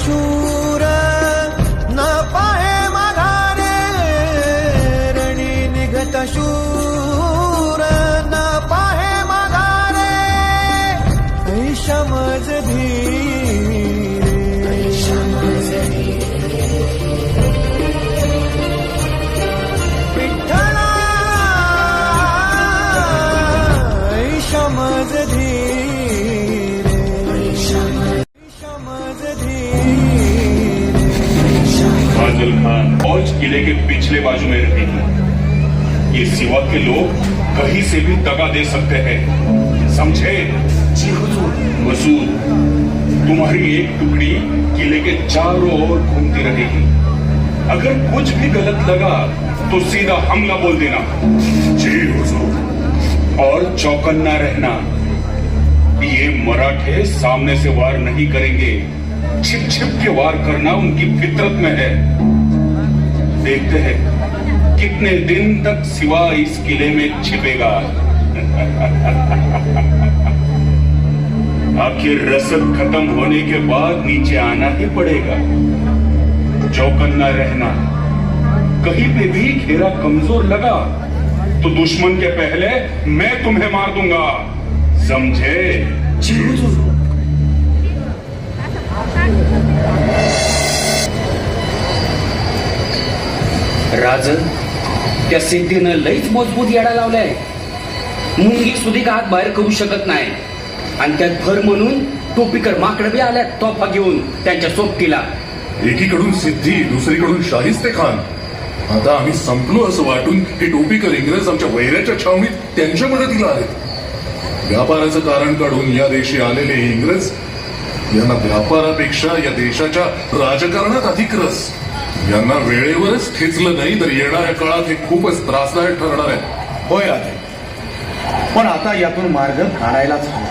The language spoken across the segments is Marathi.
शूर न पाहे माघारे रणी निघत शूर न पाहे माघारे ऐशमज विठ्ठला ऐशा किले के पिछले बाजू में रहती है ये सिवा के लोग कहीं से भी दगा दे सकते हैं। समझे? जी हुजूर। मसूद तुम्हारी एक टुकड़ी किले के चारों ओर घूमती रहेगी। अगर कुछ भी गलत लगा तो सीधा हमला बोल देना। जी हुजूर। और चौकन्ना रहना। ये मराठे सामने से वार नहीं करेंगे। छिप छिप के वार करना उनकी फितरत में है। देखते हैं कितने दिन तक सिवा इस किले में छिपेगा। आखिर रसद खत्म होने के बाद नीचे आना ही पड़ेगा। चौकन्ना रहना। कहीं पे भी घेरा कमज़ोर लगा तो दुश्मन के पहले मैं तुम्हें मार दूँगा। समझे? राज राजन त्या सिद्धीनं लईच मजबूत येडा लावलाय. मुंगी सुधी हात बाहेर करू शकत नाही. आणि त्यात भर म्हणून टोपीकर माकड बी आल्यात तोफा घेऊन त्यांच्या सोबतीला. एकीकडून सिद्धी दुसरीकडून शाहिस्ते खान. आता आम्ही संपलो असं वाटून हे टोपीकर इंग्रज आमच्या वैऱ्याच्या छावणीत त्यांच्या मदतीला आले व्यापाराचं कारण काढून या देशी आलेले इंग्रज यांना व्यापारापेक्षा या देशाच्या राजकारणात अधिक रस. यांना वेळेवरच ठेचलं नाही तर येणाऱ्या काळात हे खूपच त्रासदायक ठरणार आहे. होय राजे. पण आता यातून मार्ग काढायलाच हवा.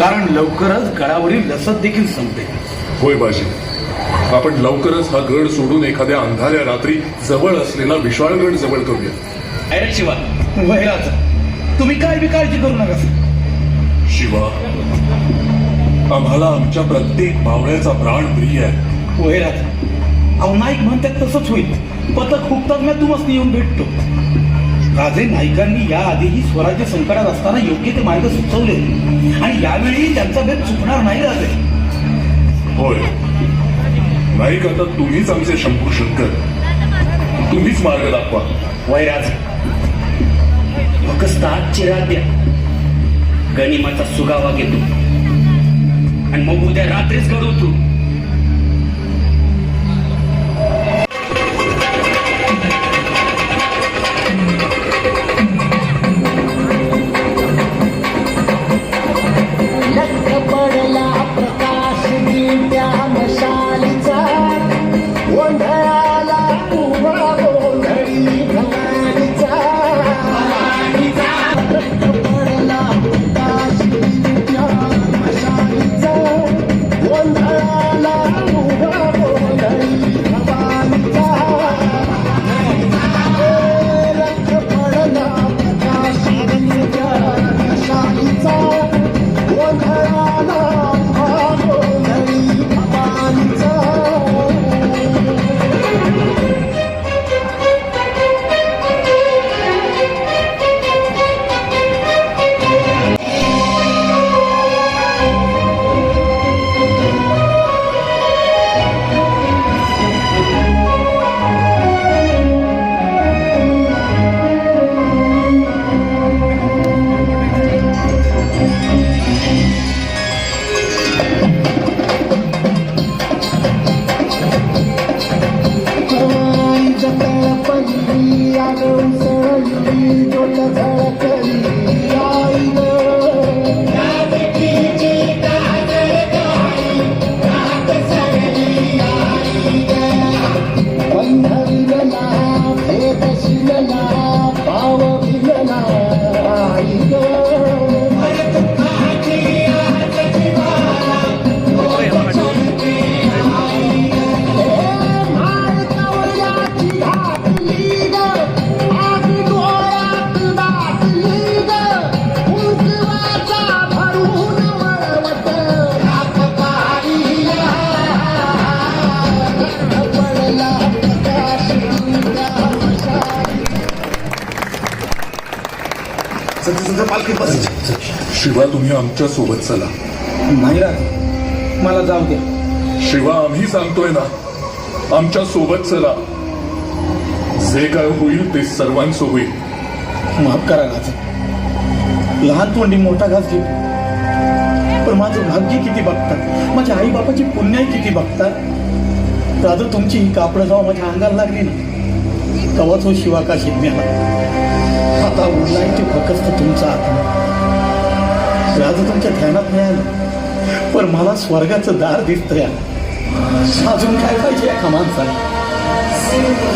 कारण लवकरच गडावरील रसद देखील संपेल. होय बाजी. आपण लवकरच हा गड सोडून एखाद्या अंधाऱ्या रात्री जवळ असलेला विशाळगड जवळ करूया. अरे शिवा. होय राजा. तुम्ही काय बी काळजी करू नका. शिवा आम्हाला आमच्या प्रत्येक पावण्याचा प्राण प्रिय आहे. होय राजा. अहो नाईक म्हणतात तसंच होईल. पथक फुकतात मी तुम्हाला येऊन भेटतो. राजे नाईकांनी या आधीही स्वराज्य संकटात असताना योग्य ते मार्ग सुचवले. आणि यावेळी त्यांचा भेद चुकणार नाही राजे. होय. नाईक आता तुम्हीच आमचे शंभू शंकर. तुम्हीच मार्ग दाखवा. वैराज फक्त आजची रात द्या. गनिमाचा सुगावा घेतो. आणि मग उद्या रात्रीच घडवतो. प्रकाश दिव्या पालखीत बस शिवा तुम्ही आमच्यासोबत चला. नाही राज मला जाऊ द्या. शिवा आम्ही सांगतोय ना. आमच्यासोबत चला. जे काय होईल ते होईल. माफ करा राज. लहान तोंडी मोठा घास घेऊ पण माझं भाग्य किती बघतात माझ्या आई बापाची पुण्याई किती बघतात राजा तुमची ही कापडं जेव्हा माझ्या अंगाला लागली ना तेव्हाच हो शिवा का शिकण्याला आता उरलाय ते फक्त तुमचा आत्मा. राज तुमच्या ध्यानात मिळालं. पण मला स्वर्गाचं दार दिसतंय. अजून काय पाहिजे एका माणसाला?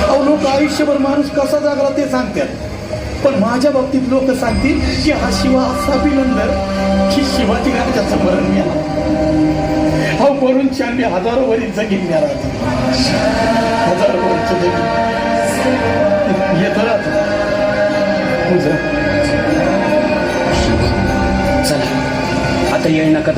अहो लोक आयुष्यभर माणूस कसा जागला ते सांगतात. पण माझ्या बाबतीत लोक सांगतील की हा शिवा असा अभिनंदन की शिवाजी राजा स्मरण मिळाला अहो वरून चांदी हजारो वरील जगीन मिळाला हजारो वरील जगीन. येतो राहतो तुझं चला आता येईल नका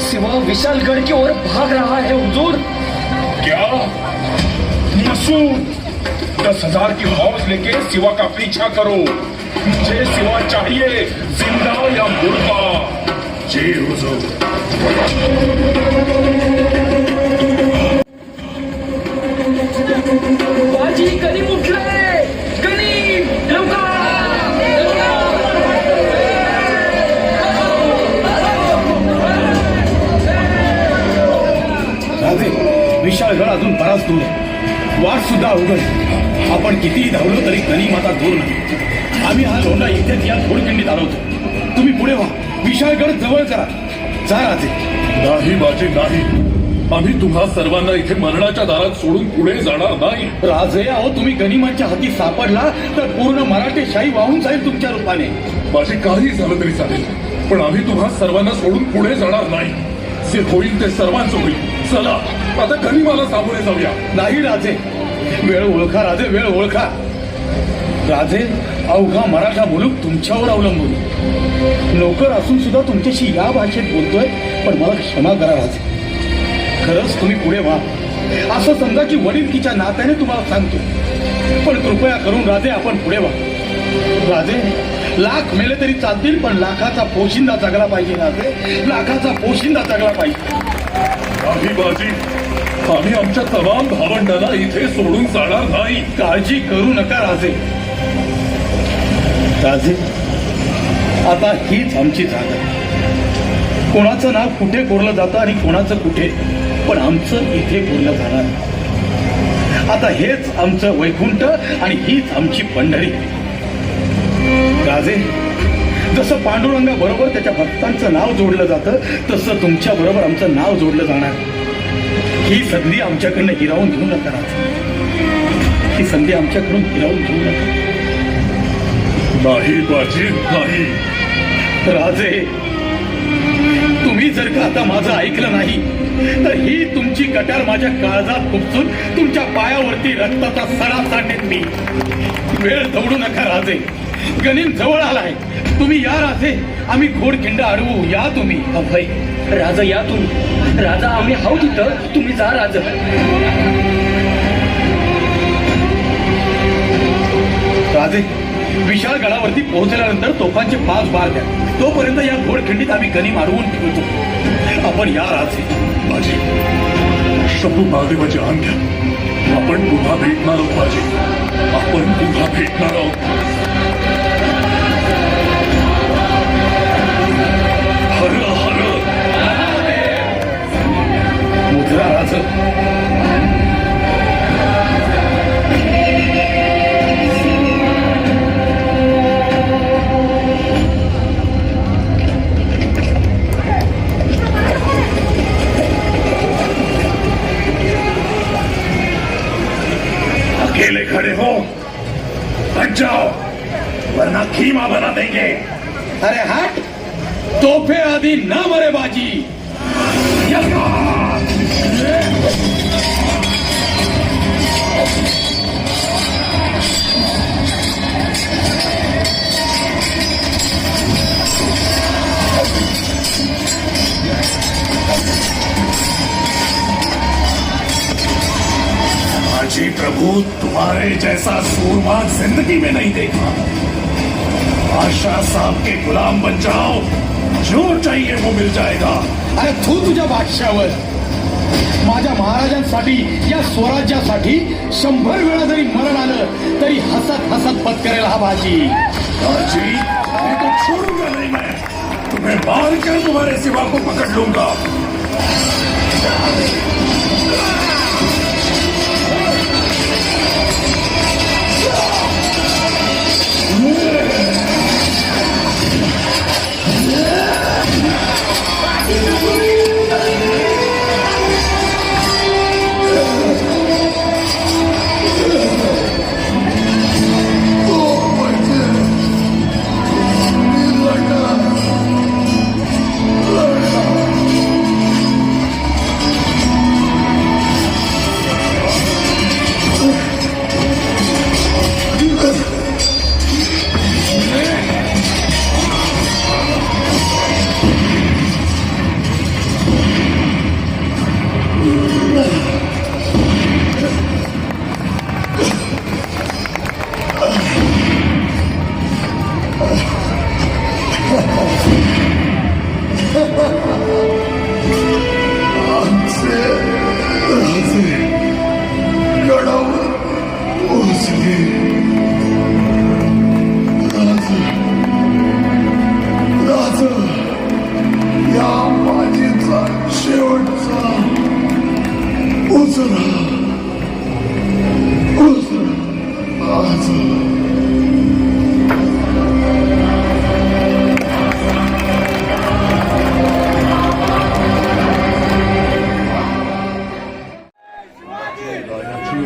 सिवा विशालगढ़ की ओर भाग रहा है हुजूर। क्या? मसूद दस हज़ार की फौज लेके सिवा का पीछा करो। मुझे सिवा चाहिए जिंदा या मुर्दा. जी हुजूर. जा राजे नाही बाजी नाही. आम्ही तुम्हा सर्वांना इथे मरणाच्या दारात सोडून पुढे जाणार नाही. राजे अहो तुम्ही गनिमाच्या हाती सापडला तर पूर्ण मराठी शाही वाहून जाईल तुमच्या रूपाने. माझे काही झालं तरी चालेल पण आम्ही तुम्हा सर्वांना सोडून पुढे जाणार नाही. जे होईल ते सर्वांचं होईल. चला आता घरी मला सामोरे जाऊया. नाही राजे वेळ ओळखा राजे वेळ ओळखा. राजे अवघा मराठा मुलूक तुमच्यावर अवलंबून नोकर असून सुद्धा तुमच्याशी या भाषेत बोलतोय पण मला क्षमा करा राजे. खरंच तुम्ही पुढे व्हा. असं समजा की वडीलकीच्या नात्याने तुम्हाला सांगतो. पण कृपया करून राजे आपण पुढे व्हा. राजे लाख मेले तरी चालतील पण लाखाचा पोशिंदा जगला पाहिजे राजे. लाखाचा पोशिंदा जगला पाहिजे. नाही बाजी आम्ही आमच्या तमाम भावंडांना इथे सोडून जाणार नाही. काळजी करू नका राजे. राजे आता हीच आमची जागा. कोणाचं नाव कुठे कोरलं जातं आणि कोणाचं कुठे पण आमचं इथे कोरलं जाणार आता हेच आमचं वैकुंठ आणि हीच आमची पंढरी. राजे जसं पांडुरंगा बरोबर त्याच्या भक्तांचं नाव जोडलं जातं तसं तुमच्या बरोबर आमचं नाव जोडलं जाणार. ही संधी आमच्याकडनं हिरावून घेऊ नका राजे. ही संधी आमच्याकडून हिरावून घेऊ नका. नाही बाजी नाही. राजे तुम्ही जर का आता माझं ऐकलं नाही तर ही तुमची कटार माझ्या काळजात खुपसून तुमच्या पायावरती रक्ताचा सडा साठेन मी. वेळ दौडू नका राजे. गणित जवळ आलाय. तुम्ही या राजे. आम्ही घोडखिंड अडवू. या तुम्ही. अभय राजा या तुम्ही. राजा आम्ही हाऊ तिथं तुम्ही जा राजा. राजे विशाल गडावरती पोहोचल्यानंतर तोफांचे पाच बार द्या तोपर्यंत या घोडखिंडीत आम्ही गणी मारवून ठेवतो? आपण या राजे बाजी शंभू महादेवाची आण घ्या. आपण पुन्हा भेटणार आहोत बाजी आपण पुन्हा भेटणार आहोत. हर हर. मुद्रा राज. खड़े हो. हट जाओ वरना खीमा बना देंगे. अरे हट तोहफे आदि ना मरे बाजी. बाजी तुम्हारे जैसा सूरमा ज़िंदगी में नहीं देखा। बादशाह साहब के गुलाम बन जाओ। जो चाहिए वो मिल जाएगा। अरे तू तुझ्या बादशावर माझ्या महाराजांसाठी या स्वराज्यासाठी शंभर वेळा जरी मरण आलं तरी हसत हसत पत्करेल हा बाजी बाजी ये तो छोड़ूँगा नहीं. मैं तुम्हें मार कर तुम्हारे सिवा को पकड़ लूँगा. या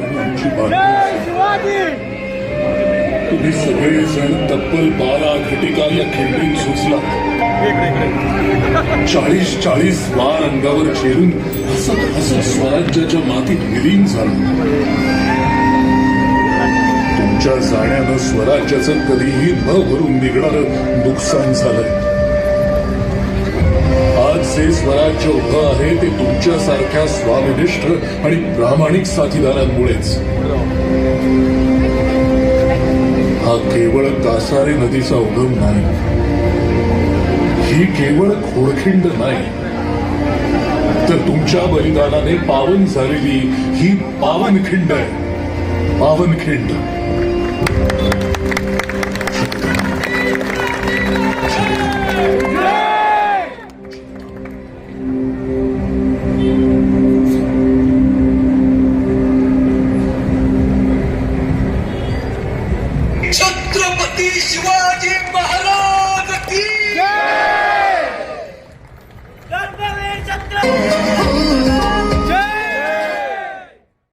रायाची आणि आमची बातमी. तुम्ही सगळेजण तब्बल बारा घटिका या खिंडीत सुचला चाळीस चाळीस वार अंगावर चेरून हसत हसत स्वराज्याच्या मातीत विलीन झालं तुमच्या जाण्यानं स्वराज्याचं कधीही न भरून निघणार नुकसान झालंय जे स्वराज्य उभं आहे ते तुमच्यासारख्या स्वामिनिष्ठ आणि प्रामाणिक साथीदारांमुळेच. हा केवळ कासारे नदीचा उगम नाही. ही केवळ खोडखिंड नाही. तर तुमच्या बलिदानाने पावन झालेली ही पावनखिंड आहे. पावनखिंड.